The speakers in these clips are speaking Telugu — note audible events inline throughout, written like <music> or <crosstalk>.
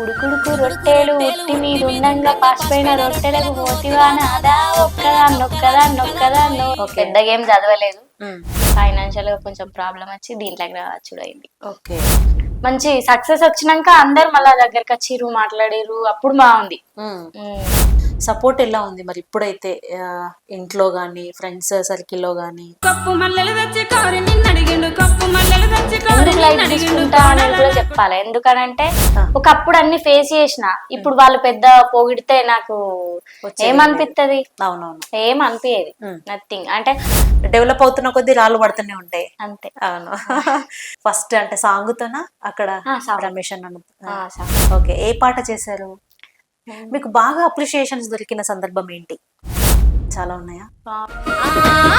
ఉడుకుడుకు రొట్టెలు ఉట్టి మీద ఉండంగా పాసిపోయిన రొట్టెలకు మోతివాన. అదా ఒక్కదాన్ని ఒక్కదాన్ని ఒక్కదాన్ని Okay. పెద్దగా ఏం చదవలేదు. ఫైనాన్షియల్గా కొంచెం ప్రాబ్లం వచ్చి దీంట్లోకి రావచ్చు అయింది ఓకే. మంచి సక్సెస్ వచ్చినాక అందరు మళ్ళా దగ్గరకు వచ్చిర్రు మాట్లాడిర్రు అప్పుడు బాగుంది. సపోర్ట్ ఎలా ఉంది మరి ఇప్పుడైతే ఇంట్లో గానీ ఫ్రెండ్స్ సర్కిల్లో గానీ? కప్పు మల్లెలు తెచ్చి ఎందుకు లైట్ తీసుకుంటా అనేది కూడా చెప్పాలి. ఎందుకనంటే. ఒకప్పుడు అన్ని ఫేస్ చేసిన ఇప్పుడు వాళ్ళు పెద్ద పొగిడితే నాకు ఏమనిపిస్తుంది అవునవును. ఏం అనిపించేది. నథింగ్ అంటే డెవలప్ అవుతున్న కొద్దీ రాళ్ళు పడుతూనే ఉంటాయి. అంతే. అవును. <laughs> ఫస్ట్ అంటే సాంగుతోనా? అక్కడ ఆ, song. రమేష్ అన్న ఆ, సా- ఓకే ఏ పాట చేశారు? మీకు బాగా అప్రిషియేషన్స్ దొరికిన సందర్భం ఏంటి? చాలా ఉన్నాయా? ఆ,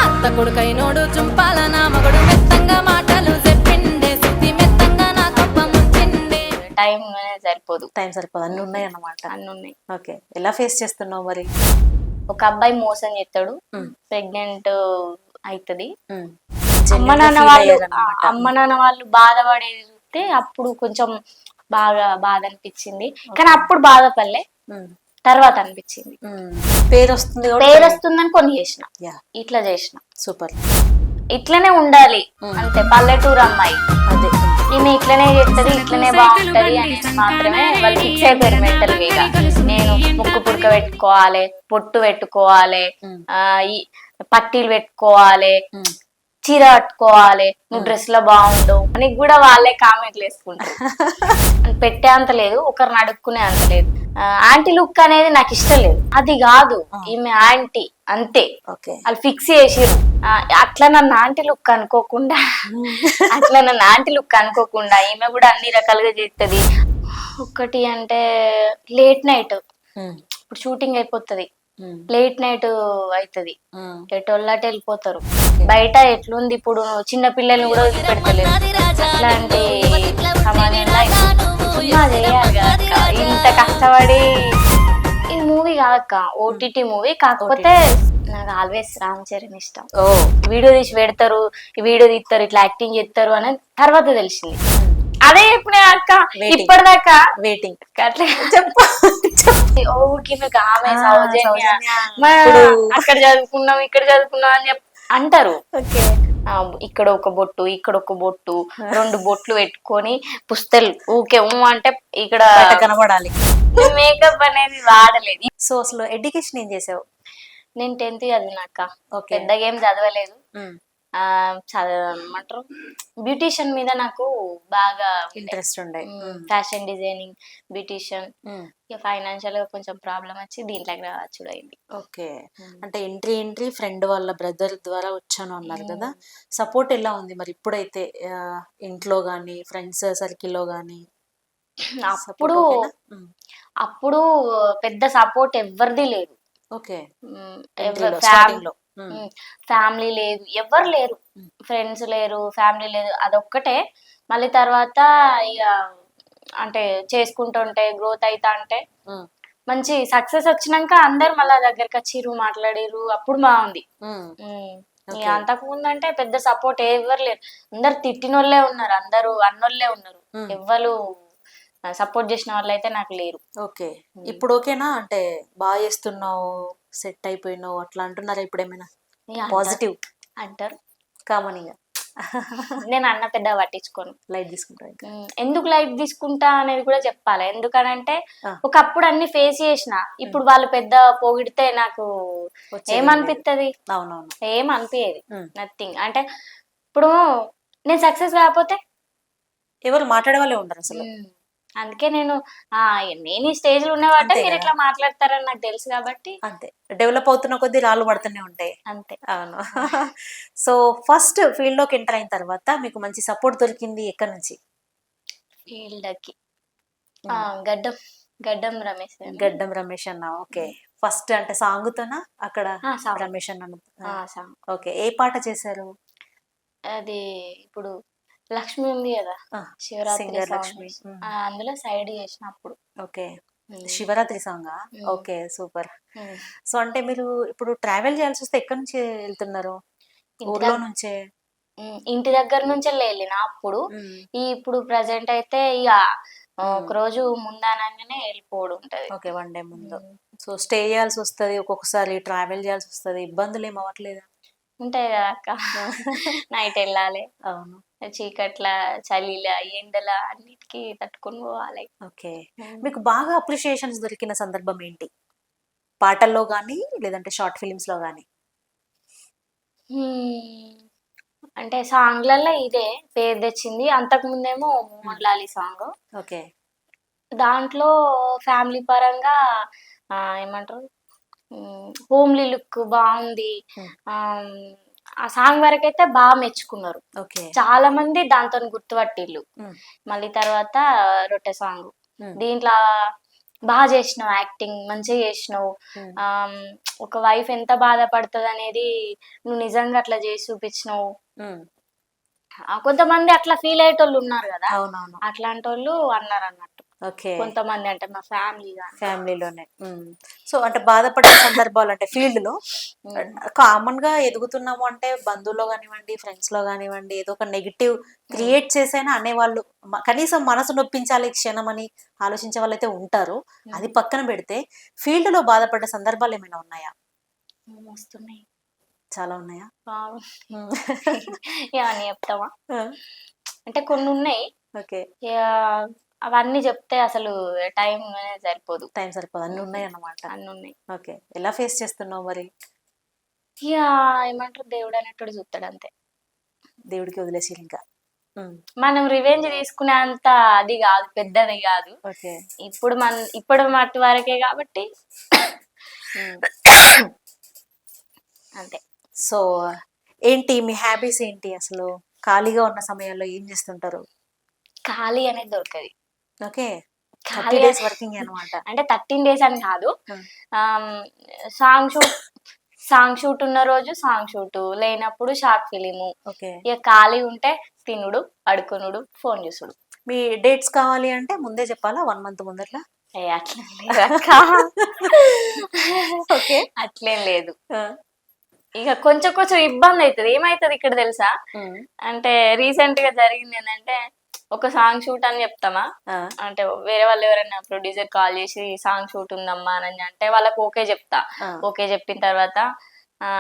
అత్త కొడుకైనోడు చుంపాల నా మగడు మెత్తంగా మాటలు చెప్పిండే సుత్తి మెత్తంగా నా కప్ప ముంచిండే. టైం సరిపోదు. టైం సరిపోదు. అన్ని ఉన్నాయి అన్నమాట అన్ని ఉన్నాయి. ఓకే. ఎలా ఫేస్ చేస్తున్నావు మరి? ఒక అబ్బాయి మోసం చేస్తాడు. ప్రెగ్నెంట్ అవుతుంది. అమ్మ నాన్న వాళ్ళు. అమ్మ నాన్న వాళ్ళు బాధపడేది చూస్తే అప్పుడు కొంచెం బాగా బాధ అనిపించింది. కానీ అప్పుడు బాధపడలే. తర్వాత అనిపించింది. పేరు వస్తుంది పేరు వస్తుందని కొన్ని చేసిన. ఇట్లా చేసిన. సూపర్. ఇట్లనే ఉండాలి. అంతే పల్లెటూరు అమ్మాయి. అదే. ఈమె ఇట్లనే చేస్తుంది ఇట్లనే బాగుంటది అనేది మాత్రమే వాళ్ళు ఫిక్స్ అయిపోయారు మెంటల్ వేగా నేను ముక్కు పుడక పెట్టుకోవాలి పొట్టు పెట్టుకోవాలి ఉమ్. ఆ ఈ పట్టీలు పెట్టుకోవాలి. చీర కట్టుకోవాలి నువ్వు డ్రెస్లో బాగుండవు అని కూడా వాళ్ళే కామెంట్లు వేసుకుంటారు. <laughs> పెట్టే అంత లేదు ఒకరిని అడుక్కునే అంత లేదు. ఆంటీ లుక్ అనేది నాకు ఇష్టం లేదు. అది కాదు ఈమె ఆంటీ అంతే. వాళ్ళు ఫిక్స్ చేసిర్రు. ఆ, అట్లా నన్ను ఆంటీ లుక్ అనుకోకుండా <laughs> అట్లా నన్ను ఆంటీ లుక్ అనుకోకుండా ఈమె కూడా అన్ని రకాలుగా చేస్తుంది ఒకటి అంటే లేట్ నైట్. ఇప్పుడు షూటింగ్ అయిపోతుంది. లేట్ నైట్ అవుతుంది. ఎటోళ్ళట వెళ్ళిపోతారు. బయట ఎట్లుంది ఇప్పుడు? చిన్న పిల్లల్ని కూడా వదిలిపెడతలేదు. అట్లాంటి సమాజంలో ఇంత కష్టపడి ఈ మూవీ కాదక్క. ఓటీటీ మూవీ కాకపోతే నాకు ఆల్వేస్ రామ్ చరణ్ ఇష్టం. ఓ. వీడియో తీసి పెడతారు ఈ వీడియో తీస్తారు ఇట్లా యాక్టింగ్ చేస్తారు అని తర్వాత తెలిసింది. అదే చెప్పిన అక్క. ఇప్పటిదాకా. వెయిటింగ్ చెప్పు. అక్కడ చదువుకున్నాం ఇక్కడ చదువుకున్నాం అని అంటారు. ఇక్కడ ఒక బొట్టు ఇక్కడ ఒక బొట్టు రెండు బొట్లు పెట్టుకొని పుస్తలు ఊకే ఊ అంటే ఇక్కడ కనబడాలి. మేకప్ అనేది వాడలేదు. సో అసలు ఎడ్యుకేషన్ ఏం చేసావు? నేను టెన్త్ చదివినాక ఓకే. పెద్దగా ఏం చదవలేదు. చదవమంటారు బ్యూటిషియన్ మీద నాకు బాగా ఇంట్రెస్ట్ ఉండే. Fashion designing beautician. ఇక ఫైనాన్షియల్గా కొంచెం ప్రాబ్లం వచ్చి దీంట్లోకి రావచ్చు అయింది ఓకే. అంటే ఎంట్రీ ఎంట్రీ ఫ్రెండ్ వాళ్ళ బ్రదర్ ద్వారా వచ్చాను అన్నారు కదా. సపోర్ట్ ఎలా ఉంది మరి ఇప్పుడైతే? ఇంట్లో గానీ ఫ్రెండ్స్ సర్కిల్లో గానీ? అప్పుడు అప్పుడు పెద్ద సపోర్ట్ ఎవరిది లేదు. ఓకే. ఎవరు స్టార్టింగ్లో ఉమ్. ఫ్యామిలీ లేదు ఎవరు లేరు. ఫ్రెండ్స్ లేరు ఫ్యామిలీ లేదు అదొక్కటే. మళ్ళీ తర్వాత ఇక అంటే చేసుకుంటుంటే గ్రోత్ అవుతా అంటే. మంచి సక్సెస్ వచ్చినాక అందరు మళ్ళీ దగ్గరికి వచ్చిర్రు మాట్లాడిర్రు అప్పుడు బాగుంది. అంతకు ముందు అంటే పెద్ద సపోర్ట్ ఎవరు లేరు. అందరు తిట్టినోళ్ళే ఉన్నారు అందరూ అన్నోళ్ళే ఉన్నారు. ఎవ్వరు సపోర్ట్ చేసిన వాళ్ళు అయితే నాకు లేరు. ఓకే. ఇప్పుడు ఓకేనా? అంటే బాగా చేస్తున్నావు సెట్ అయిపోయినావు అట్లా అంటున్నారా ఇప్పుడు ఏమైనా పాజిటివ్. అంటారు. కామన్ ఇక నేను అన్న పెద్ద పట్టించుకోను. లైట్ ఉమ్, ఎందుకు లైట్ తీసుకుంటా అనేది కూడా చెప్పాలి. ఎందుకనంటే. ఒకప్పుడు అన్ని ఫేస్ చేసిన ఇప్పుడు వాళ్ళు పెద్ద పొగిడితే నాకు ఏమనిపిస్తుంది అవునవును. ఏం అనిపించేది ఉమ్. నథింగ్ అంటే ఇప్పుడు నేను సక్సెస్ కాకపోతే ఎవరు మాట్లాడే వాళ్ళే ఉండరు అసలు. అందుకే నేను ఆ నేను ఈ స్టేజ్లో ఉన్నవాటే మీరు. ఇట్లా మాట్లాడతారని నాకు తెలుసు కాబట్టి. అంతే. డెవలప్ అవుతున్న కొద్దీ రాళ్ళు పడుతూనే ఉంటాయి. అంతే. అవును. <laughs> సో ఫస్ట్ ఫీల్డ్లోకి ఎంటర్ అయిన తర్వాత మీకు మంచి సపోర్ట్ దొరికింది ఎక్కడి నుంచి? ఫీల్డ్కి గడ్డం. గడ్డం రమేష్. గడ్డం రమేష్ అన్న. ఓకే. ఫస్ట్ అంటే సాంగుతోనా? అక్కడ ఆ, సాంగ్. రమేష్ అన్న. సాంగ్. ఓకే. ఏ పాట చేశారు? అది ఇప్పుడు లక్ష్మి ఉంది కదా శివరాత్రి. లక్ష్మి. ఆ, అందులో సైడ్ చేసినప్పుడు okay. Shivaratri song. Okay super. So అంటే మీరు ఇప్పుడు ట్రావెల్ చేయాల్సి వస్తే ఎక్కడి నుంచి వెళ్తున్నారు ఊర్లో నుంచే ఇంటి దగ్గర నుంచి వెళ్ళిన అప్పుడు. ఈ ఇప్పుడు ప్రజెంట్ అయితే ఇక ఒక రోజు ముందనగానే వెళ్ళిపోవడం ఉంటది ఓకే వన్ డే ముందు సో స్టే చేయాల్సి వస్తది ఒక్కొక్కసారి ట్రావెల్ చేయాల్సి వస్తది ఇబ్బందులు ఏం అవ్వట్లేదా ఉంటాయి కదా అక్క? <laughs> నైట్ వెళ్ళాలి. అవును. చీకట్ల చలిల ఎండల అన్నిటికీ తట్టుకొని పోవాలి. ఓకే. మీకు బాగా అప్రిషియేషన్స్ దొరికిన సందర్భం ఏంటి? పాటల్లో కానీ లేదంటే షార్ట్ ఫిలిమ్స్లో కానీ. అంటే సాంగ్లలో ఇదే పేరు తెచ్చింది. అంతకు ముందేమో మోహన్ లాలి సాంగ్. ఓకే. దాంట్లో ఫ్యామిలీ పరంగా ఏమంటారు? హోమ్లీ లుక్ బాగుంది. ఆ, సాంగ్ వరకైతే బాగా మెచ్చుకున్నారు. చాలా మంది దాంతో గుర్తుపట్టిళ్ళు Hmm. మళ్ళీ తర్వాత రొట్టె సాంగ్. దీంట్లో బాగా చేసినావు యాక్టింగ్ మంచిగా చేసినావు. ఒక వైఫ్ ఎంత బాధపడుతుంది అనేది నువ్వు నిజంగా అట్లా చేసి చూపించినావు. కొంతమంది అట్లా ఫీల్ అయ్యేటోళ్ళు ఉన్నారు కదా. అట్లాంటి వాళ్ళు అన్నారు అన్నట్టు ఓకే. కొంతమంది అంటే మా ఫ్యామిలీ ఫ్యామిలీలోనే. సో అంటే బాధపడే సందర్భాలు అంటే ఫీల్డ్లో కామన్గా ఎదుగుతున్నాము అంటే బంధువులో కానివ్వండి ఫ్రెండ్స్లో కానివ్వండి ఏదో ఒక నెగిటివ్ క్రియేట్ చేసైనా అనేవాళ్ళు కనీసం మనసు నొప్పించాలి క్షణం అని ఆలోచించే వాళ్ళైతే ఉంటారు. అది పక్కన పెడితే ఫీల్డ్లో బాధపడ్డ సందర్భాలు ఏమైనా ఉన్నాయా? వస్తున్నాయి? చాలా ఉన్నాయా? ఏమని చెప్తావా? అంటే కొన్ని ఉన్నాయి. ఓకే. అవన్నీ చెప్తే అసలు టైం సరిపోదు. టైం సరిపోదు. అన్ని ఉన్నాయి అన్నమాట. అన్ని ఉన్నాయి. ఓకే. ఎలా ఫేస్ చేస్తున్నావు మరి? ఇక ఏమంటారు? దేవుడు అనేటోడు చూస్తాడు అంతే. దేవుడికి వదిలేసి ఇంకా. మనం రివెంజ్ తీసుకునే అంత అది కాదు పెద్దది కాదు. ఇప్పుడు మన ఇప్పుడు మట్టి వరకే కాబట్టి. అంతే. సో ఏంటి? మీ హ్యాబీస్ ఏంటి? అసలు ఖాళీగా ఉన్న సమయాల్లో ఏం చేస్తుంటారు? ఖాళీ అనేది దొరకది. ఓకే. డేస్ వర్కింగ్ అనమాట అంటే థర్టీన్ డేస్ అని కాదు. సాంగ్ షూట్ సాంగ్ షూట్ ఉన్న రోజు సాంగ్ షూట్. లేనప్పుడు షార్ట్ ఫిలిము. ఓకే. ఇక ఖాళీ ఉంటే తినుడు అడుకునుడు ఫోన్ చూసుడు. మీ డేట్స్ కావాలి అంటే ముందే చెప్పాలా? వన్ మంత్ ముందట్లా. ఓకే. అట్లేం లేదు. ఇక కొంచెం కొంచెం ఇబ్బంది అవుతుంది. ఏమైతుంది ఇక్కడ తెలుసా? అంటే రీసెంట్గా జరిగింది ఏంటంటే ఒక సాంగ్ షూట్ అని చెప్తామా? అంటే వేరే వాళ్ళు ఎవరైనా ప్రొడ్యూసర్ కాల్ చేసి సాంగ్ షూట్ ఉందమ్మా అని అంటే వాళ్ళకి ఓకే చెప్తా. ఓకే చెప్పిన తర్వాత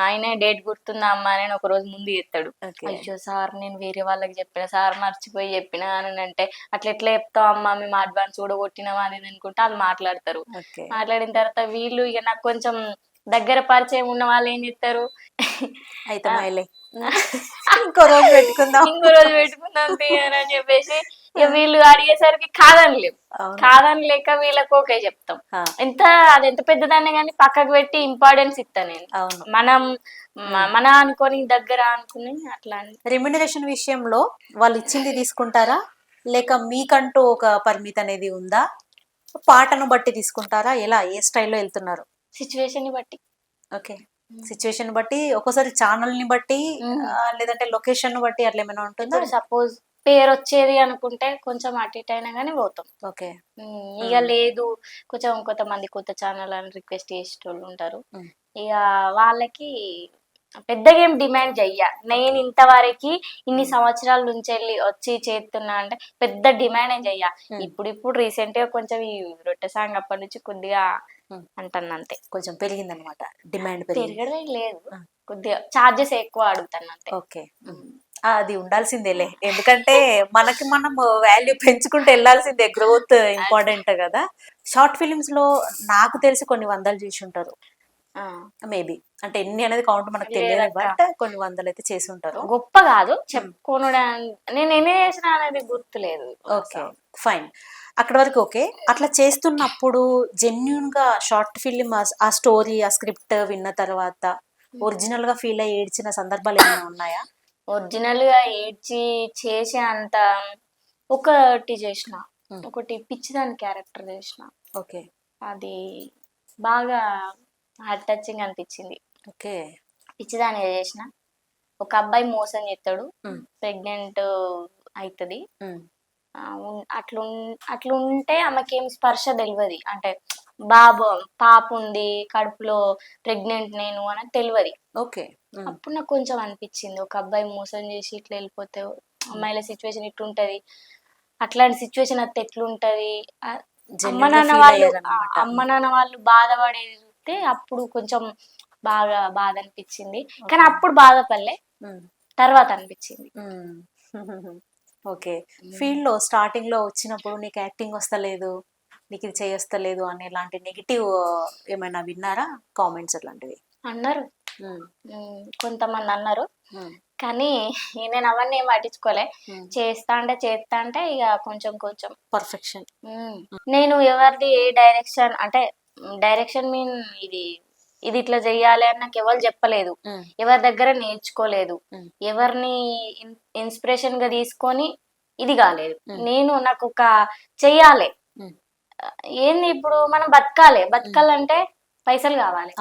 ఆయనే డేట్ గుర్తుందా అమ్మా? అని ఒక రోజు ముందు చెప్తాడు. అయ్యో సార్ నేను వేరే వాళ్ళకి చెప్పిన సార్ మర్చిపోయి చెప్పిన అని అంటే అట్లా ఎట్లా చెప్తావు అమ్మా? మేము అడ్వాన్స్ కూడా కొట్టినామా అని అనుకుంటే వాళ్ళు మాట్లాడతారు. మాట్లాడిన తర్వాత వీళ్ళు ఇక నాకు కొంచెం దగ్గర పరిచయం ఉన్న వాళ్ళు ఏం చెప్తారు అయితే ఇంకో రోజు పెట్టుకుందాం. ఇంకో రోజు పెట్టుకుందాం తీయని అని చెప్పేసి వీళ్ళు అడిగేసరికి కాదని లేవు. కాదని లేక వీళ్ళకి ఓకే చెప్తాం. ఎంత అది ఎంత పెద్దదాన్ని కానీ పక్కకు పెట్టి ఇంపార్టెన్స్ ఇస్తా నేను. మనం మన అనుకొని దగ్గర అనుకుని అట్లా రెమ్యునరేషన్ విషయంలో వాళ్ళు ఇచ్చింది తీసుకుంటారా? లేక మీకంటూ ఒక పరిమితి అనేది ఉందా? పాటను బట్టి తీసుకుంటారా? ఎలా ఏ స్టైల్లో వెళ్తున్నారు? సిచ్యువేషన్ని బట్టి. ఓకే. సిచ్యువేషన్ బట్టి ఒక్కోసారి ఛానల్ని బట్టి లేదంటే లొకేషన్ బట్టి అట్లా ఏమైనా ఉంటుందా? సపోజ్ పేరు వచ్చేది అనుకుంటే కొంచెం అటు ఇటు అయినా కానీ పోతాం. ఓకే. ఇక లేదు కొంచెం కొంతమంది కొత్త ఛానల్ అని రిక్వెస్ట్ చేసేటోళ్ళు ఉంటారు. ఇక వాళ్ళకి పెద్దగా ఏం డిమాండ్ చెయ్య. నేను ఇంతవరకు ఇన్ని సంవత్సరాల నుంచి వెళ్ళి వచ్చి చేస్తున్నా అంటే పెద్ద డిమాండ్ ఏం చెయ్య. ఇప్పుడు ఇప్పుడు రీసెంట్గా కొంచెం ఈ రొట్టె సాంగ్ అప్పటి నుంచి కొద్దిగా. అంటాను అంతే. కొంచెం పెరిగిందనమాట డిమాండ్ పెరిగింది. పెరగడం లేదు. కొద్దిగా చార్జెస్ ఎక్కువ అడుగుతాను అంతే. ఓకే. అది ఉండాల్సిందేలే. ఎందుకంటే మనకి మనం వాల్యూ పెంచుకుంటూ వెళ్ళాల్సిందే. గ్రోత్ ఇంపార్టెంట్ కదా. షార్ట్ ఫిలిమ్స్లో నాకు తెలిసి కొన్ని వందలు చేసి ఉంటారు. మేబీ. అంటే ఎన్ని అనేది కౌంట్ మనకు తెలియదు. బట్ కొన్ని వందలు అయితే చేసి ఉంటారు. గొప్ప కాదు. నేను ఎన్ని చేసిన అనేది గుర్తులేదు ఓకే ఫైన్. అక్కడ వరకు ఓకే. అట్లా చేస్తున్నప్పుడు జెన్యున్గా షార్ట్ ఫిలిం ఆ స్టోరీ ఆ స్క్రిప్ట్ విన్న తర్వాత ఒరిజినల్గా ఫీల్ అయ్యి ఏడ్చిన సందర్భాలు ఏమైనా ఉన్నాయా? ఒరిజినల్గా ఏడ్చి చేసే అంత ఒకటి చేసిన. ఒకటి పిచ్చిదాని క్యారెక్టర్ చేసిన. ఓకే. అది బాగా హార్ట్ టచింగ్ అనిపించింది. ఓకే. పిచ్చిదాని చేసిన ఒక అబ్బాయి మోసం చేస్తాడు. ప్రెగ్నెంట్ అవుతుంది అట్లా అట్లా ఉంటే ఆమెకేం స్పర్శ తెలియదు అంటే బాబు పాప ఉంది కడుపులో ప్రెగ్నెంట్ నేను అని తెలియదు ఓకే. అప్పుడు నాకు కొంచెం అనిపించింది. ఒక అబ్బాయి మోసం చేసి ఇట్లా వెళ్ళిపోతే అమ్మాయిల సిచ్యువేషన్ ఇట్లుంటది. అట్లాంటి సిచ్యువేషన్ అత్తే ఎట్లుంటది? అమ్మ నాన్న వాళ్ళు అమ్మ నాన్న వాళ్ళు బాధపడేది చూస్తే అప్పుడు కొంచెం బాగా బాధ అనిపించింది కానీ అప్పుడు బాధపడలే. తర్వాత అనిపించింది. <laughs> ఓకే. ఫీల్డ్లో స్టార్టింగ్లో వచ్చినప్పుడు నీకు యాక్టింగ్ వస్తలేదు నీకు ఇది చేయొస్తలేదు అనే ఇలాంటి నెగిటివ్ ఏమైనా విన్నారా? కామెంట్స్ అట్లాంటివి? అన్నారు. కొంతమంది అన్నారు. కానీ నేను అవన్నీ ఏం పట్టించుకోలే. చేస్తా అంటే చేస్తా అంటే ఇక కొంచెం కొంచెం. పర్ఫెక్షన్. నేను ఎవరిది ఏ డైరెక్షన్ అంటే డైరెక్షన్ మీన్ ఇది ఇది ఇట్లా చెయ్యాలి అని నాకు ఎవరు చెప్పలేదు. ఎవరి దగ్గర నేర్చుకోలేదు. ఎవరిని ఇన్స్పిరేషన్గా తీసుకొని ఇది కాలేదు. నేను నాకు ఒక చెయ్యాలి. ఏంది ఇప్పుడు మనం బతకాలి. బతకాలంటే పైసలు కావాలి.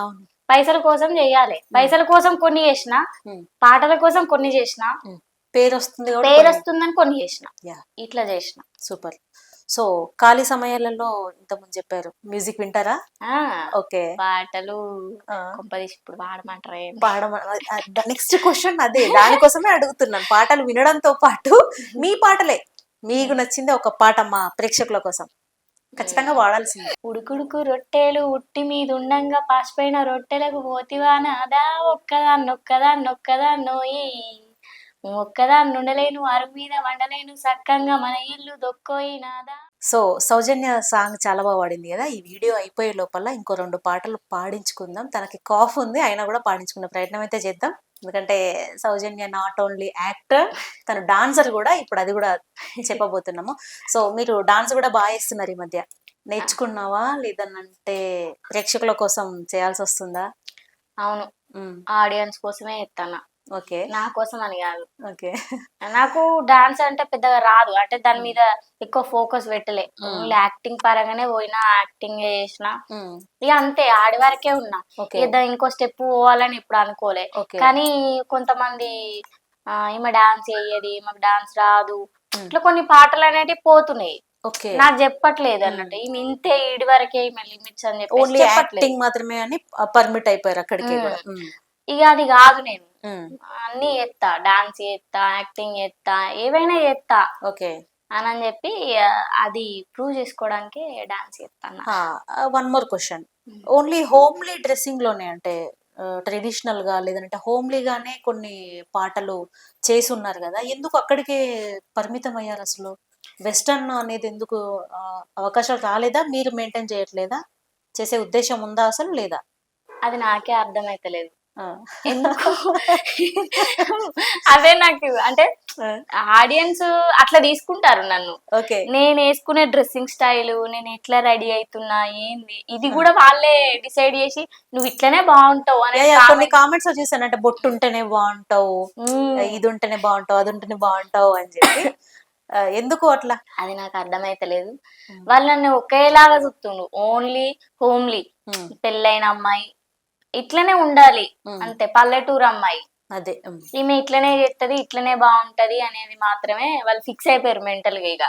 పైసల కోసం చెయ్యాలి. పైసల కోసం కొన్ని చేసిన పాటల కోసం కొన్ని చేసిన. పేరు వస్తుంది పేరు వస్తుందని కొన్ని చేసిన. ఇట్లా చేసిన. సూపర్. సో ఖాళీ సమయాలలో ఇంతకుముందు చెప్పారు. మ్యూజిక్ వింటారా? ఆ ఓకే. పాటలు ఇప్పుడు పాడమంటారా? పాడమ నెక్స్ట్ క్వశ్చన్ అదే దానికోసమే అడుగుతున్నాను. పాటలు వినడంతో పాటు <laughs> మీ పాటలే. మీకు నచ్చింది ఒక పాట మా ప్రేక్షకుల కోసం. ఖచ్చితంగా పాడాల్సిందే ఉడుకుడుకు రొట్టెలు ఉట్టి మీద ఉండంగా పాసిపోయిన రొట్టెలకు పోతివా నాదా? ఒక్కదాన్ని ఉండలేను అరుగు మీద వండలేను సక్కంగా మన ఇల్లు దొక్కోయి నాదా? సో సౌజన్య సాంగ్ చాలా బాగా పాడింది కదా? ఈ వీడియో అయిపోయే లోపల ఇంకో రెండు పాటలు పాడించుకుందాం. తనకి కాఫ్ ఉంది అయినా కూడా పాడించుకునే ప్రయత్నం అయితే చేద్దాం. ఎందుకంటే సౌజన్య నాట్ ఓన్లీ యాక్టర్ తను డాన్సర్ కూడా ఇప్పుడు అది కూడా చెప్పబోతున్నాము. సో మీరు డాన్స్ కూడా బాగా చేస్తున్నారు ఈ మధ్య. నేర్చుకున్నావా? లేదనంటే ప్రేక్షకుల కోసం చేయాల్సి వస్తుందా? అవును. ఆడియన్స్ కోసమే ఎత్తాను ఓకే. నా కోసం అని కాదు. ఓకే. నాకు డాన్స్ అంటే పెద్దగా రాదు. అంటే దాని మీద ఎక్కువ ఫోకస్ పెట్టలే. ఓన్లీ యాక్టింగ్ పరంగానే పోయినా యాక్టింగ్ చేసిన. ఇక అంతే ఆడి వరకే ఉన్నా. ఓకే. ఇక స్టెప్ పోవాలని ఇప్పుడు అనుకోలే. కానీ కొంతమంది ఈమె డాన్స్ వేయది మాకు డాన్స్ రాదు. ఇట్లా కొన్ని పాటలు అనేటివి పోతున్నాయి. నాకు చెప్పట్లేదు అన్నట్టు. ఈమె ఇంతే ఈడి వరకే ఈమె లిమిట్స్ అని చెప్పి ఓన్లీ యాక్టింగ్ మాత్రమే అని పర్మిట్ అయిపోయారు అక్కడికి ఇక అది కాదు నేను. అన్ని చేస్తా డాన్స్ చేస్తా యాక్టింగ్ చేస్తా ఏవైనా చేస్తా ఓకే. అని అని చెప్పి అది ప్రూవ్ చేసుకోవడానికి డాన్స్ చేస్తాను one more question. Only homely డ్రెస్సింగ్లోనే అంటే ట్రెడిషనల్గా లేదంటే homely గానే కొన్ని పాటలు చేసి ఉన్నారు కదా ఎందుకు అక్కడికే పరిమితం అయ్యారు అసలు? వెస్టర్న్ అనేది ఎందుకు అవకాశాలు రాలేదా? మీరు మెయింటైన్ చేయట్లేదా? చేసే ఉద్దేశం ఉందా అసలు లేదా? అది నాకే అర్థమైతలేదు. అదే నాకు అంటే ఆడియన్స్ అట్లా తీసుకుంటారు నన్ను. నేను వేసుకునే డ్రెస్సింగ్ స్టైల్ నేను ఎట్లా రెడీ అవుతున్నా ఏంది? ఇది కూడా వాళ్ళే డిసైడ్ చేసి నువ్వు ఇట్లనే బాగుంటావు అనే కొన్ని కామెంట్స్ చూసాను అంటే బొట్టు ఉంటేనే బాగుంటావు. ఇది ఉంటేనే బాగుంటావు అది ఉంటేనే బాగుంటావు అని చెప్పి. ఎందుకు అట్లా? అది నాకు అర్థమైతలేదు. వాళ్ళు నన్ను ఒకేలాగా చూస్తుండు ఓన్లీ హోమ్లీ. పెళ్ళైన అమ్మాయి ఇట్లనే ఉండాలి. అంతే పల్లెటూరు అమ్మాయి. అదే ఈమె ఇట్లనే చేస్తది ఇట్లనే బాగుంటది అనేది మాత్రమే వాళ్ళు ఫిక్స్ అయిపోయారు మెంటల్గా ఇక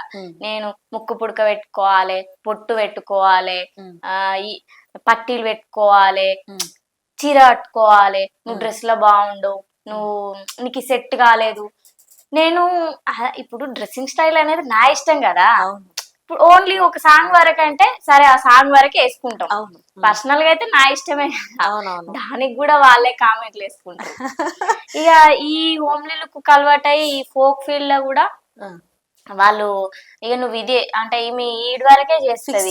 నేను ముక్కు పుడక పెట్టుకోవాలి పొట్టు పెట్టుకోవాలి పట్టీలు పెట్టుకోవాలి చీర కట్టుకోవాలి నువ్వు డ్రెస్లో బాగుండవు నువ్వు నీకు సెట్ కాలేదు. నేను ఇప్పుడు డ్రెస్సింగ్ స్టైల్ అనేది నా ఇష్టం కదా. ఇప్పుడు ఓన్లీ ఒక సాంగ్ వరకు అంటే సరే ఆ సాంగ్ వరకే వేసుకుంటాం. పర్సనల్గా అయితే నా ఇష్టమే. అవునవును. దానికి కూడా వాళ్ళే కామెంట్లు వేసుకుంటారు. <laughs> ఇక ఈ హోమ్లీ లుక్ కలవాటై ఈ ఫోక్ ఫీల్డ్లో కూడా వాళ్ళు ఇక నువ్వు ఇదే అంటే ఈమె ఈడి వరకే చేస్తుంది.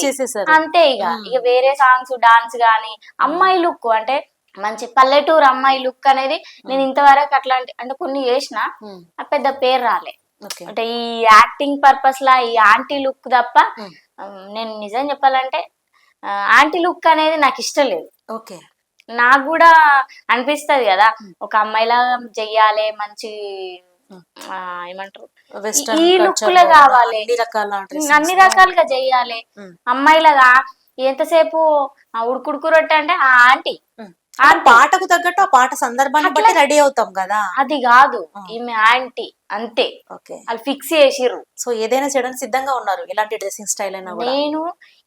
అంతే ఇక. ఇక వేరే సాంగ్స్ డాన్స్ గానీ అమ్మాయి లుక్ అంటే మంచి పల్లెటూరు అమ్మాయి లుక్ అనేది నేను ఇంతవరకు అట్లాంటి అంటే కొన్ని చేసిన పెద్ద పేరు రాలే. అంటే ఈ యాక్టింగ్ పర్పస్ లా ఈ ఆంటీ లుక్ తప్ప నేను నిజం చెప్పాలంటే ఆంటీ లుక్ అనేది నాకు ఇష్టం లేదు. ఓకే. నాకు కూడా అనిపిస్తది కదా ఒక అమ్మాయిలా చెయ్యాలి మంచి ఏమంటారు? ఈ look లో కావాలి. అన్ని రకాలుగా చెయ్యాలి. అమ్మాయిలాగా ఎంతసేపు ఉడుకుడుకు రొట్టె అంటే ఆ ఆంటీ. ఆ పాటకు తగ్గట్టు ఆ పాట సందర్భాన్ని బట్టి రెడీ అవుతాం కదా. అది కాదు ఈమె ఆంటీ అంతే. ఓకే. వాళ్ళు ఫిక్స్ చేసిర్రు. సో ఏదైనా చేయడానికి సిద్ధంగా ఉన్నారు ఎలాంటి డ్రెస్సింగ్ స్టైల్ అయినా నేను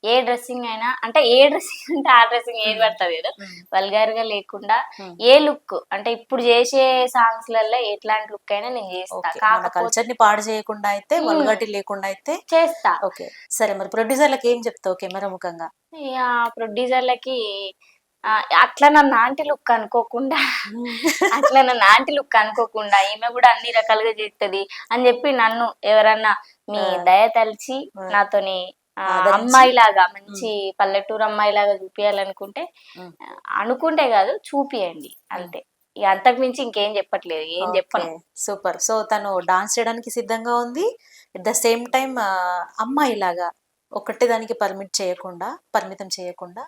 ఏ డ్రెస్సింగ్ అయినా అంటే ఏ డ్రెస్సింగ్ <laughs> అంటే ఆ డ్రెస్సింగ్ ఏది పడుతుంది కదా. వల్గర్గా లేకుండా ఏ లుక్ అంటే ఇప్పుడు చేసే సాంగ్స్లలో ఎట్లాంటి లుక్ అయినా నేను చేస్తా. ఓకే. మన కాకపోతే కల్చర్ని పాడు చేయకుండా అయితే వల్గటి లేకుండా అయితే చేస్తా. ఓకే. సరే మరి ప్రొడ్యూసర్లకు ఏం చెప్తావు కెమెరా ముఖంగా? ప్రొడ్యూసర్లకి అట్లా నన్ను ఆంటీ లుక్ అనుకోకుండా <laughs> అట్లా నన్ను ఆంటీ లుక్ అనుకోకుండా ఈమె కూడా అన్ని రకాలుగా చేస్తుంది అని చెప్పి నన్ను ఎవరన్నా మీ దయ తలిచి నాతోని అమ్మాయిలాగా మంచి పల్లెటూరు అమ్మాయిలాగా చూపించాలనుకుంటే. అనుకుంటే కాదు చూపియండి అంతే. ఇక అంతకు మించి ఇంకేం చెప్పట్లేదు ఏం చెప్పను. సూపర్. సో తను డాన్స్ చేయడానికి సిద్ధంగా ఉంది. ఎట్ ద సేమ్ టైం అమ్మాయి లాగా ఒకటి దానికి పర్మిట్ చేయకుండా పరిమితం చేయకుండా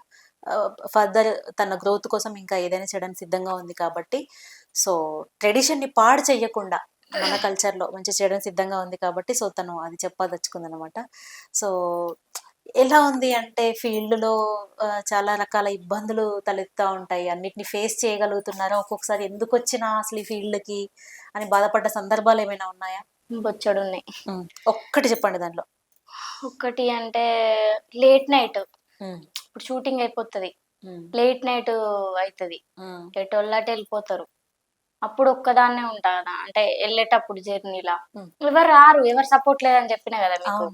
ఫర్దర్ తన గ్రోత్ కోసం ఇంకా ఏదైనా చేయడానికి సిద్ధంగా ఉంది కాబట్టి సో ట్రెడిషన్ని పాడు చేయకుండా మన culture లో మంచి చేయడానికి సిద్ధంగా ఉంది కాబట్టి సో తను అది చెప్పదలుచుకుంది అనమాట సో ఎలా ఉంది అంటే field లో ఆ, చాలా రకాల ఇబ్బందులు తలెత్తా ఉంటాయి. అన్నిటిని ఫేస్ చేయగలుగుతున్నారా? ఒక్కొక్కసారి ఎందుకు వచ్చినా అసలు ఈ field కి అని బాధపడ్డ సందర్భాలు ఏమైనా ఉన్నాయా? బొచ్చడు ఉన్నాయి ఒక్కటి చెప్పండి దాంట్లో. ఒకటి అంటే లేట్ నైట్ ఇప్పుడు షూటింగ్ అయిపోతుంది. లేట్ నైట్ అవుతుంది ఎటోళ్ళట వెళ్ళిపోతారు. అప్పుడు ఒక్కదాన్నే ఉంటా కదా అంటే వెళ్ళేటప్పుడు జర్నీలా. ఎవరు రారు ఎవరు సపోర్ట్ లేదని చెప్పిన కదా మీకు.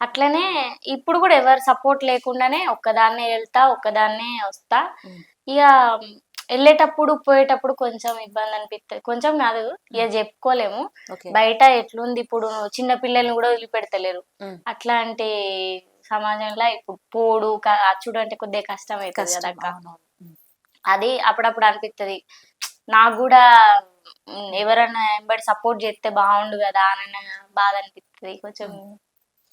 అట్లనే ఇప్పుడు కూడా ఎవరు సపోర్ట్ లేకుండానే ఒక్కదాన్నే వెళ్తా ఒక్కదాన్నే వస్తా. ఇక వెళ్ళేటప్పుడు పోయేటప్పుడు కొంచెం ఇబ్బంది అనిపిస్తుంది కొంచెం కాదు ఇక చెప్పుకోలేము. బయట ఎట్లుంది ఇప్పుడు? చిన్న పిల్లల్ని కూడా వదిలిపెడతలేరు. అట్లాంటి సమాజంలో ఇప్పుడు పోడు అచ్చుడు అంటే కొద్దిగా కష్టం. అవుతుంది కదా అక్క అది అప్పుడప్పుడు అనిపిస్తుంది నాకు కూడా ఉమ్, ఎవరన్నా ఎంబడి సపోర్ట్ చేస్తే బాగుండు కదా అని బాధ అనిపిస్తుంది కొంచెం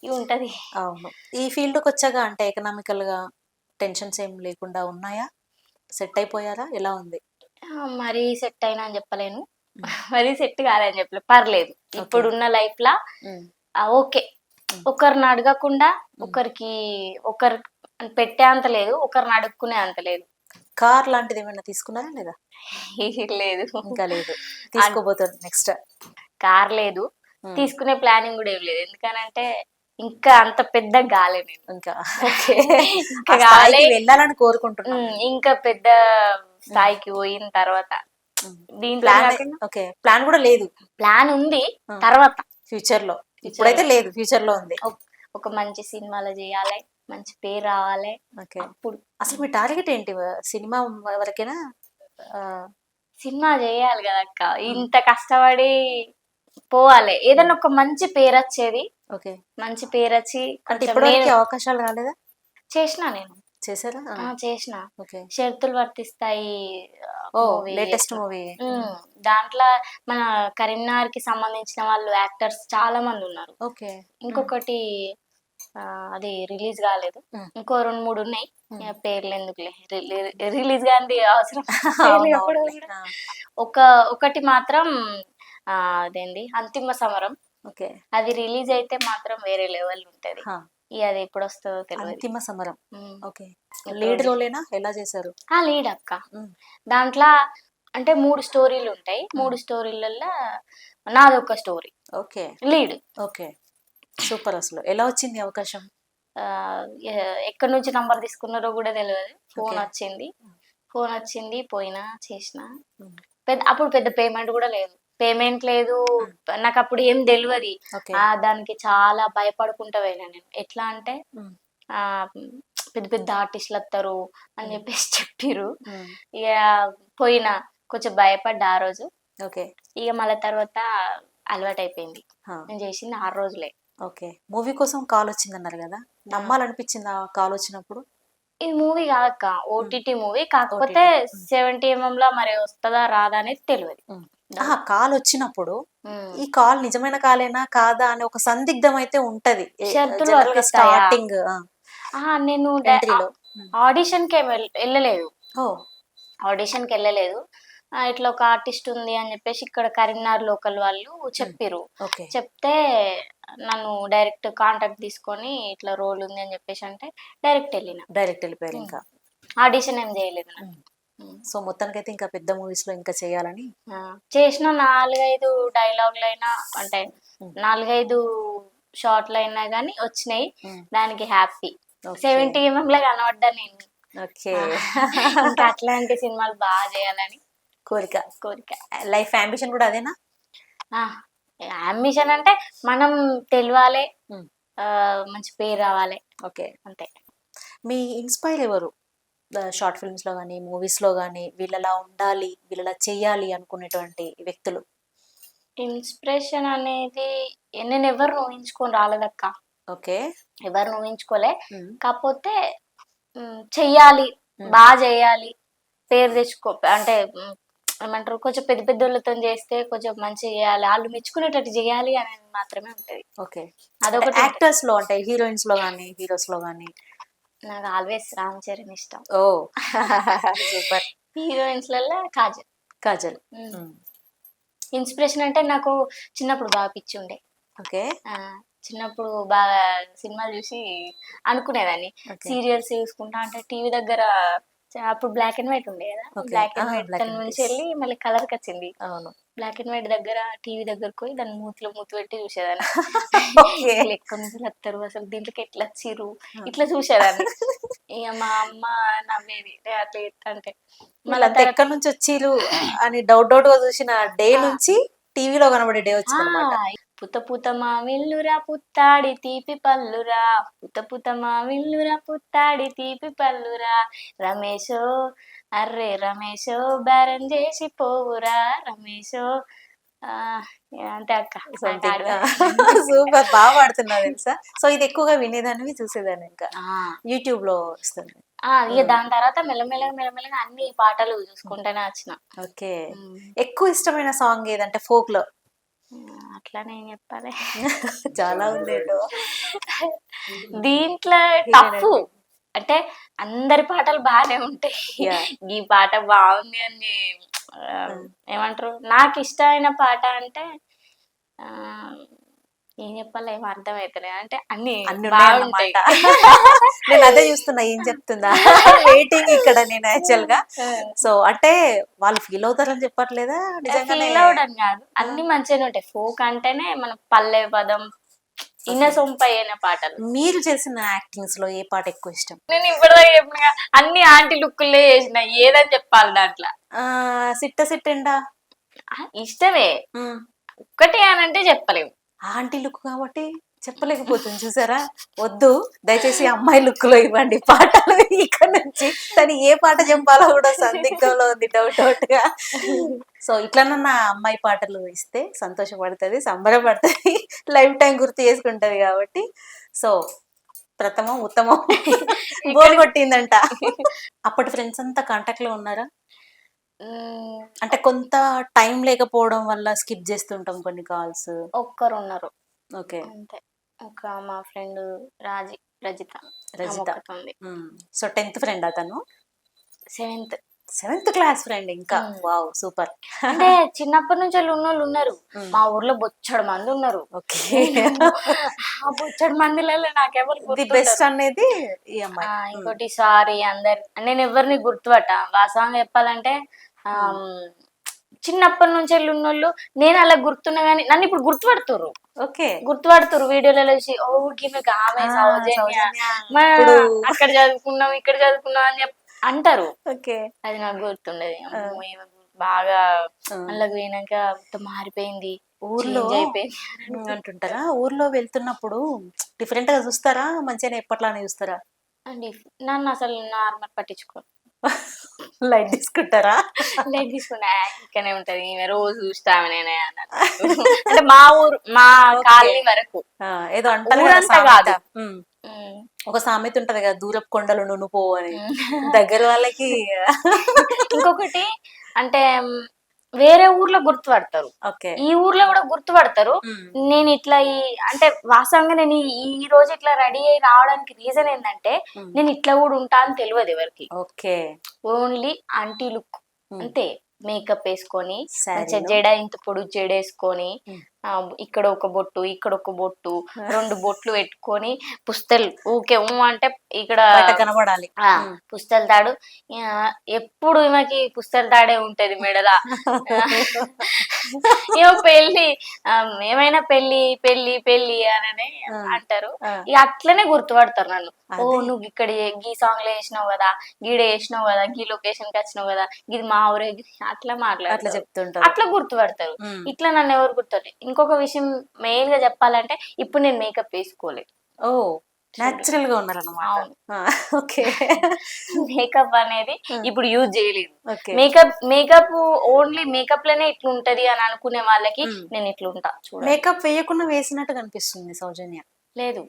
ఇవి ఉంటది. అవును. ఈ field కి వచ్చాక అంటే ఎకనామికల్గా టెన్షన్స్ ఏం లేకుండా ఉన్నాయా? సెట్ అయిపోయారా? ఎలా ఉంది? మరీ సెట్ అయినా అని చెప్పలేను. <laughs> మరీ సెట్ కాదని చెప్పలేదు పర్లేదు. ఇప్పుడున్న లైఫ్ లా ఓకే. ఒకరిని అడగకుండా ఒకరికి ఒకరు పెట్టే అంత లేదు ఒకరిని అడుక్కునే అంత లేదు. కార్ లాంటిది ఏమైనా తీసుకున్నారా లేదా? లేదు. ఇంకా లేదు. తీసుకోబోతారు నెక్స్ట్ కార్ లేదు. తీసుకునే ప్లానింగ్ కూడా ఏం లేదు. ఎందుకనంటే ఇంకా అంత పెద్ద గాలే నేను ఇంకా. వెళ్ళాలని కోరుకుంటున్నాను ఇంకా పెద్ద స్థాయికి పోయిన తర్వాత. దీంట్లో ప్లాన్ ఓకే. ప్లాన్ కూడా లేదు. ప్లాన్ ఉంది. తర్వాత. ఫ్యూచర్లో ఇప్పుడైతే లేదు ఫ్యూచర్లో ఉంది. ఒక- మంచి సినిమాలో చేయాలి మంచి పేరు రావాలి. ఓకే. అప్పుడు అసలు మీ టార్గెట్ ఏంటి? సినిమా వరకేనా? సినిమా చేయాలి కదా అక్క. ఇంత కష్టపడి పోవాలి. ఏదైనా ఒక మంచి పేరు వచ్చేది. ఓకే. మంచి పేరు వచ్చి అవకాశాలు రాలేదా? చేసిన నేను. చేశారా? చేసిన. షరతులు వర్తిస్తాయి ఓ లేటెస్ట్. మూవీ దాంట్లో మన కరీంనగర్కి సంబంధించిన వాళ్ళు యాక్టర్స్ చాలా మంది ఉన్నారు. ఓకే. ఇంకొకటి అది రిలీజ్ కాలేదు. ఇంకో రెండు మూడు ఉన్నాయి. పేర్లు ఎందుకులే. రిలీజ్ కాంది అవసరం. <laughs> ఒక ఒకటి మాత్రం అదేంది? అంతిమ సమరం. ఓకే. అది రిలీజ్ అయితే మాత్రం వేరే లెవెల్ ఉంటది. ఇక అది ఎప్పుడు వస్తుందో తెలియదు అంతిమ సమరం. ఓకే. లీడ్ ఎలా చేశారు? ఆ లీడ్ అక్క. దాంట్లో అంటే మూడు స్టోరీలు ఉంటాయి. మూడు స్టోరీలలో నాది ఒక story. Okay. Lead. Okay. Super అసలు. ఎలా వచ్చింది అవకాశం? ఎక్కడి నుంచి నంబర్ తీసుకున్నారో కూడా తెలియదు ఫోన్. వచ్చింది. ఫోన్ వచ్చింది పోయినా చేసిన. పెద్ద అప్పుడు పెద్ద పేమెంట్ కూడా లేదు. పేమెంట్ లేదు. నాకు అప్పుడు ఏం తెలియదు దానికి చాలా భయపడుకుంటా పోయినా నేను. ఎట్లా అంటే పెద్ద పెద్ద ఆర్టిస్టులు వస్తారు అని చెప్పేసి చెప్పిర్రు. ఇక పోయినా. కొంచెం భయపడ్డా ఆ రోజు. ఓకే. ఇక మళ్ళీ తర్వాత అలవాటు అయిపోయింది. నేను చేసింది ఆరు రోజులే. ఓకే. మూవీ కోసం కాల్ వచ్చిందన్నారు కదా? నమ్మాలనిపించింది ఆ కాల్ వచ్చినప్పుడు? ఇది మూవీ కాదక్క. OTT movie. కాకపోతే సెవెంటీ ఎంఎం లా మరి వస్తుందా రాదా అనేది తెలియదు ఆహా కాల్ వచ్చినప్పుడు. ఈ కాల్ నిజమైన కాలేనా? కాదా? అనే ఒక సందిగ్ధం అయితే ఉంటది? స్టార్టింగ్ నేను ఆడిషన్కి వెళ్ళలేదు ఆడిషన్కి వెళ్ళలేదు ఆ, ఇట్లా ఒక ఆర్టిస్ట్ ఉంది అని చెప్పేసి ఇక్కడ కరీంనగర్ లోకల్ వాళ్ళు చెప్పిర్రు. ఓకే. చెప్తే నన్ను డైరెక్ట్ కాంటాక్ట్ తీసుకొని ఇట్లా రోల్ ఉంది అని చెప్పేసి అంటే డైరెక్ట్ వెళ్ళిన డైరెక్ట్ వెళ్ళిపోయారు ఇంకా. ఆడిషన్ ఏం చేయలేదు నేను. సో మొత్తానికైతే ఇంకా పెద్ద మూవీస్లో ఇంకా చేయాలని చేసిన నాలుగైదు డైలాగులు అయినా అంటే నాలుగైదు షార్ట్లు అయినా కానీ వచ్చినాయి. దానికి హ్యాపీ. సెవెంటీ ఎంఎం లో కనబడ్డా నేను. ఓకే. ఇంకా అట్లాంటి సినిమాలు బాగా చేయాలని కోరిక. కోరిక. లైఫ్ అంబిషన్ కూడా అదేనా? అంబిషన్ అంటే మనం తెలియాలి మంచి పేరు రావాలి. ఓకే. అంతే. మీ ఇన్స్పైర్ ఎవరు? షార్ట్ ఫిల్మ్స్లో కానీ మూవీస్లో కానీ వీళ్ళలా ఉండాలి వీళ్ళలా చెయ్యాలి అనుకునేటువంటి వ్యక్తులు. ఇన్స్పిరేషన్ అనేది నేను ఎవరు ఊహించుకొని రాలేదక్క. ఓకే. ఎవరు ఊహించుకోలే. కాకపోతే చెయ్యాలి బాగా చేయాలి. పేరు తెచ్చుకో అంటే ఏమంటారు కొంచెం పెద్ద పెద్ద వాళ్ళతో చేస్తే కొంచెం మంచిగా చేయాలి. వాళ్ళు మెచ్చుకునేటట్టు చేయాలి అనేది మాత్రమే ఉంటది. ఓకే. అదొకటి యాక్టర్స్లో అంటే హీరోయిన్స్లో కానీ హీరోస్లో కానీ నాకు ఆల్వేస్ రామ్ చరణ్ ఇష్టం. ఓ. <laughs> సూపర్. హీరోయిన్స్లలో కాజల్. కాజల్ ఇన్స్పిరేషన్ అంటే నాకు చిన్నప్పుడు బాగా పిచ్చి ఉండే. ఓకే. చిన్నప్పుడు బాగా సినిమాలు చూసి అనుకునేదాన్ని. సీరియల్స్ చూసుకుంటా అంటే టీవీ దగ్గర అప్పుడు బ్లాక్ అండ్ వైట్ ఉండే కదా. బ్లాక్ అండ్ వైట్ నుంచి. వెళ్ళి మళ్ళీ కలర్కి వచ్చింది. అవును. బ్లాక్ అండ్ వైట్ దగ్గర టీవీ దగ్గరకు పోయి దాన్ని మూతిలో మూతి పెట్టి చూసేదాన్ని. ఎక్కడి నుంచి వస్తారు అసలు దీంట్లోకి ఎట్లా వచ్చిర్రు ఇట్లా చూసేదాన్ని. ఇక మా అమ్మ నవ్వేది "రే, అట్లా అంటే. మళ్ళీ ఎక్కడి నుంచి వచ్చిరు అని డౌట్ డౌట్గా చూసిన డే నుంచి టీవీలో కనబడే డే వచ్చింది అనమాట పుత పుత మావిల్లురా పుత్తాడి తీపి పల్లురా. పుత పుత మావిల్లురా పుత్తాడి తీపి పల్లురా. రమేషో అర్రే రమేషో బేరం చేసి పోవురా రమేషో ఆ, అంతే అక్క. <laughs> సూపర్. బాగా పాడుతున్నారు తెలుసా? సో ఇది ఎక్కువగా వినేదాన్ని చూసేదాన్ని ఇంకా. యూట్యూబ్లో వస్తుంది. ఇక దాని తర్వాత మెల్లమెల్లగా మెల్లమెల్లగా అన్ని పాటలు చూసుకుంటూనే వచ్చిన. ఓకే. ఉమ్, ఎక్కువ ఇష్టమైన సాంగ్ ఏదంటే ఫోక్లో ఉమ్, అట్లానే ఏం చెప్పాలి. <laughs> చాలా ఉంది. <laughs> దీంట్లో టఫ్. అంటే అందరి పాటలు బాగానే ఉంటాయి. ఈ పాట బాగుంది అని ఏమంటారు? నాకు ఇష్టమైన పాట అంటే ఏం చెప్పాలి ఏం అర్థమవుతలే అంటే అన్ని అన్ని బాగుంటాయి. <laughs> నేను అదే చూస్తున్నా ఏం చెప్తుందా? <laughs> వెయిటింగ్ ఇక్కడ నేను యాక్చువల్గా. సో అంటే వాళ్ళు ఫీల్ అవుతారని చెప్పట్లేదా? ఫీల్ అవడం కాదు. అన్ని మంచిగానే ఉంటాయి. ఫోక్ అంటేనే మన పల్లె పదం ఇన్న సొంప అయిన పాటలు. మీరు చేసిన యాక్టింగ్స్లో ఏ పాట ఎక్కువ ఇష్టం? నేను ఇప్పటిదాకా చెప్పిన అన్ని ఆంటీ లుక్కులే చేసిన ఏదని చెప్పాలి దాంట్లో? ఆ సిట్ట సిట్టండా? ఇష్టమే. ఒక్కటి అని అంటే చెప్పలేము ఆంటీ లుక్ కాబట్టి? చెప్పలేకపోతుంది. చూసారా? వద్దు. దయచేసి అమ్మాయి లుక్లో ఇవ్వండి. పాటలు ఇక్కడ నుంచి తను ఏ పాట చెప్పాలో కూడా సందిగ్ధంలో ఉంది డౌట్ డౌట్గా. సో ఇట్లనన్నా అమ్మాయి పాటలు ఇస్తే సంతోషపడుతుంది సంబరపడుతుంది లైఫ్ టైం గుర్తు చేసుకుంటది కాబట్టి. సో ప్రథమం ఉత్తమం. బోర్ కొట్టిందంట. అప్పటి ఫ్రెండ్స్ అంతా కాంటాక్ట్లో ఉన్నారా అంటే కొంత టైం లేకపోవడం వల్ల స్కిప్ చేస్తుంటాం కొన్ని కాల్స్. ఒక్కరు ఉన్నారు ఓకే. అంతే. ఒక మా ఫ్రెండ్ రాజి రజిత రజిత. ఉంది సో టెన్త్ ఫ్రెండ్ అతను సెవెంత్. సెవెంత్ క్లాస్ ఫ్రెండ్ ఇంకా. Wow super. అంటే చిన్నప్పటి నుంచి వాళ్ళు ఉన్నోళ్ళు ఉన్నారు. మా ఊర్లో బొచ్చడు మంది ఉన్నారు. ఓకే. ఆ బొచ్చడు మందిలలో నాకెవరు ది. బెస్ట్ అనేది ఆ, ఇంకోటి సారీ అందరు నేను ఎవరిని గుర్తుపట్ట? వాస్తవంగా చెప్పాలంటే ఆ, చిన్నప్పటి నుంచి వెళ్ళి ఉన్నోళ్ళు నేను అలా గుర్తున్నా కానీ నన్ను ఇప్పుడు గుర్తుపడుతుర్రు ఓకే. గుర్తుపడుతురు వీడియోలలో చూసి ఓ గిమె ఆమె సౌజన్య. అక్కడ చదువుకున్నాం ఇక్కడ చదువుకున్నాం అని అంటారు. ఓకే. అది నాకు గుర్తుండదు. బాగా. అందులోకి పోయినాక మారిపోయింది. ఊర్లో అంటుంటారా? ఊర్లో వెళ్తున్నప్పుడు డిఫరెంట్గా చూస్తారా? మంచిగానే ఎప్పట్లానే చూస్తారా? అండి నన్ను అసలు నార్మల్ పట్టించుకో లైట్ తీసుకుంటారా లైట్ తీసుకున్నా ఇక్కడనే ఉంటది ఈమె రోజు చూస్తామే నేనే అన్నట్టు. <laughs> అంటే మా ఊరు మా కాలనీ వరకు ఏదో అంటారు కదా ఊరంతా సామెత. కాదు. ఉమ్. ఉమ్. ఒక సామెత ఉంటది కదా దూరపు కొండలు నువ్వు పో అని దగ్గర వాళ్ళకి <laughs> ఇంకొకటి అంటే మ్, వేరే ఊర్లో గుర్తుపడతారు ఈ ఊర్లో కూడా గుర్తుపడతారు. నేను ఇట్లా ఈ అంటే వాస్తవంగా నేను ఈ- రోజు ఇట్లా రెడీ అయి రావడానికి రీజన్ ఏంటంటే. నేను ఇట్లా కూడా ఉంటా అని తెలియదు ఎవరికి ఓకే ఓన్లీ ఆంటీ లుక్. అంతే మేకప్ వేసుకొని? జడ ఇంత పొడుగు జడ వేసుకొని ఇక్కడ ఒక బొట్టు ఇక్కడ ఒక బొట్టు <laughs> రెండు బొట్లు పెట్టుకొని పుస్తలు ఊకే ఊ అంటే ఇక్కడ కనబడాలి. పుస్తల తాడు. ఎప్పుడు ఈమెకి పుస్తల తాడే ఉంటది మెడల. <laughs> <laughs> ఏమో పెళ్ళి ఏమైనా పెళ్ళి పెళ్ళి పెళ్ళి అని అంటారు. ఇక అట్లనే గుర్తుపడతారు నన్ను. ఓ. నువ్వు ఇక్కడ గీ సాంగ్లో వేసినావు కదా గీడ వేసినావు కదా గీ లొకేషన్కి వచ్చినావు కదా ఇది మా ఊరే అట్లా అట్లా మాట్లాడతారు. చెప్తుంటారు. అట్లా గుర్తుపడతారు. ఇట్లా నన్ను ఎవరు గుర్తుపడతారు ఇంకొక విషయం మెయిన్గా చెప్పాలంటే ఇప్పుడు నేను మేకప్ వేసుకోలేదు ఓ నాచురల్గా ఉన్నారన్నమాట. ఓకే. మేకప్ అనేది ఇప్పుడు యూజ్ చేయలేదు. మేకప్ మేకప్ ఓన్లీ మేకప్లోనే ఇట్లా ఉంటది అని అనుకునే వాళ్ళకి నేను ఇట్లా ఉంటా చూడ. మేకప్ వేయకుండా వేసినట్టు కనిపిస్తుంది సౌజన్య. లేదు.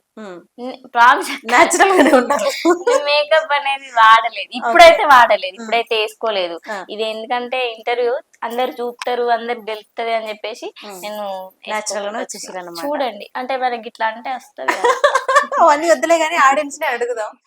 నాచురల్ గానే మేకప్ అనేది వాడలేదు. ఇప్పుడైతే వాడలేదు. ఇప్పుడైతే వేసుకోలేదు. ఇది ఎందుకంటే ఇంటర్వ్యూ అందరు చూస్తారు అందరు తెలుస్తుంది అని చెప్పేసి నేను గానే వచ్చేసారు అన్నమాట. చూడండి. అంటే మనకి ఇట్లా అంటే వస్తుంది <laughs> అవన్నీ వద్దులే కానీ ఆడియన్స్ని అడుగుదాం.